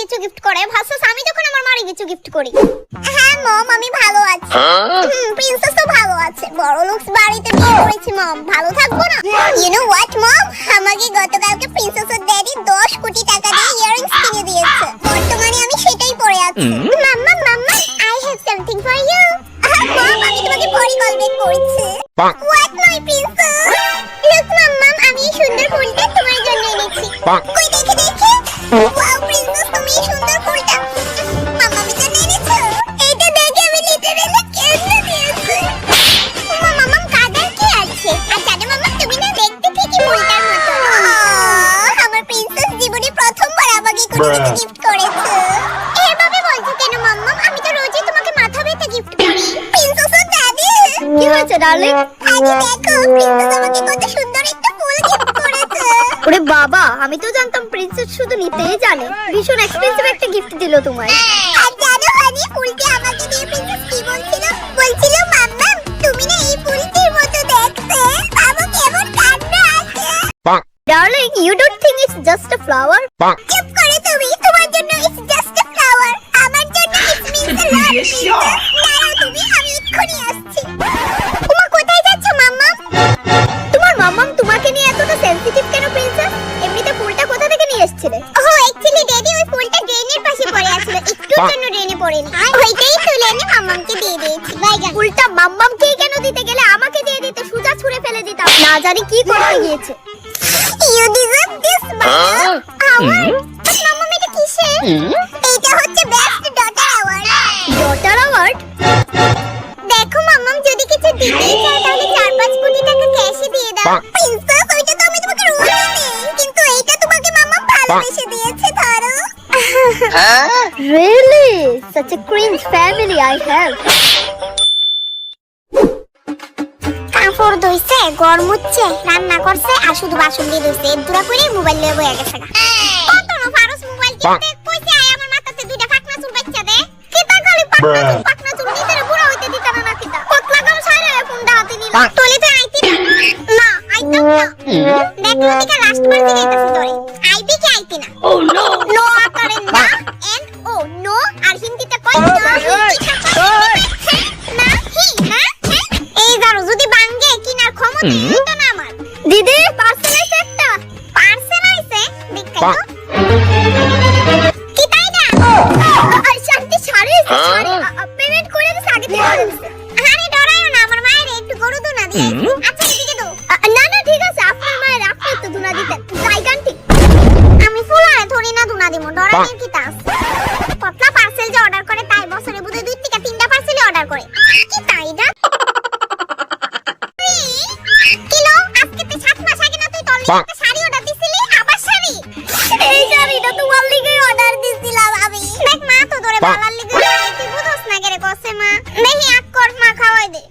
কিছু গিফট করে। ভার্সেস আমি যখন আমার মারে কিছু গিফট করি। হ্যাঁ মম আমি ভালো আছি। হুম প্রিন্সেসও ভালো আছে। বড় লুকস বাড়িতে বিয়ে করেছি মম। ভালো থাকব না? You know what mom? আমাকে গতকালকে প্রিন্সেসের ড্যাডি 10 কোটি টাকা দিয়ে ইয়ারিংস কিনে দিয়েছে। বর্তমানে আমি সেটাই পরে আছি। Mamma mamma I have something for you mom আমি তোমাকে পরিকল্পনা করছি। Bonk, what my princess look mamma আমি এই সুন্দর ফুলটা তোমার জন্য এনেছি। গিফট করেছে। এভাবে বলছো কেন মাম্মা আমি তো রোজই তোমাকে মাথা ব্যথা গিফট করি। প্রিন্সেসের দাদি কি হয়েছে ডার্লিং আগে দেখো প্রিন্সেস আমাকে কত সুন্দর একটা ফুল গিফট করেছে। ওরে বাবা আমি তো জানতাম প্রিন্সেস শুধু নিতেই জানে। ভীষণ এক্সপেন্সিভ একটা গিফট দিল তোমায়। আর জানো হানি ফুলটি আমাকে দিয়ে প্রিন্সেস কি বলছিল? বলছিল মাম্মা তুমি না এই ফুলটির মতো দেখতে। বাবু কেমন কাণ্ড আছে? Darling you don't think it's just a flower. চুপ করে এসেছিলে ও অ্যাকচুয়ালি ড্যাডি ওই ফুলটা ড্রেনের পাশে পড়ে আছিল। একটুর জন্য ড্রেনে পড়েনি। ওইটাই তুলে এনে মাম্মামকে দিয়ে দিয়েছি। বাইগান ফুলটা মাম্মামকেই কেন দিতে গেলে? আমাকে দিয়ে দিতে সুজা ছুঁড়ে ফেলে দিতাম না জানি কি করতে গিয়েছে। You deserve this? আওয়ার্ড মাম্মাম এটা কিসে এটা হচ্ছে best daughter award daughter award দেখো মাম্মাম যদি কিছু দিতেই চাও তাহলে চার পাঁচ কোটি টাকা ক্যাশে দিয়ে দাও। প্রিন্সেস ওইটা তো আমি তোমাকে রোজই দেই কিন্তু এইটা তোমাকে মাম্মাম ভালোবেসে really such a cringe family I have. কাপড় ধুইছে গরম হচ্ছে রান্না করছে আর শুধু বাসন দিয়ে ধুইছে। এর দুরা করে মোবাইল লয়ে বইয়া গেছে গা। কত না ফারুস মোবাইল কিনতে? কইছে আয় আমার মাথাতে দুইটা পাকনা চুল বাচ্চা দে। কিতা খালি পাকনা চুল. পাকনা চুল নিতে রে বুড়া হইতে দিতা না কিতা পতলা গাম সাইরে ফোনটা হাতে নিল. তোলে তো আইতি না। না আইতাম না। দেখ লতিকা লাস্ট বার দিকে আইতাছি তোরে। আইবি কি আইতি না? ও নো ক্ষমতা হুম। না আমার দিদি পার্সেল আছে একটা। পার্সেল আইছে দেখাই কি তাই না? শান্তি ছাড়ে? ছাড়ে পেমেন্ট করে দিছে আগে থেকে আরে ডরাইও না আমার মায়ের একটু গরু দুনা দিয়ে। আচ্ছা এদিকে দাও না না ঠিক আছে আপনার মায়ের আপনি তো দুনা দিতেন। জায়গান্টি আমি ফুলারে থরি না দুনা দিমু ডরাইও কি শাড়ি অর্ডার দিছিলি? আবার শাড়ি? এই শাড়িটা তোমার লিগে অর্ডার দিছিলাম আমি। দেখ মা তো ধরে বালার লিগে তুই বুঝছ না কেরে কসে মা। দেখি আক কর মা খাওয়াই দে।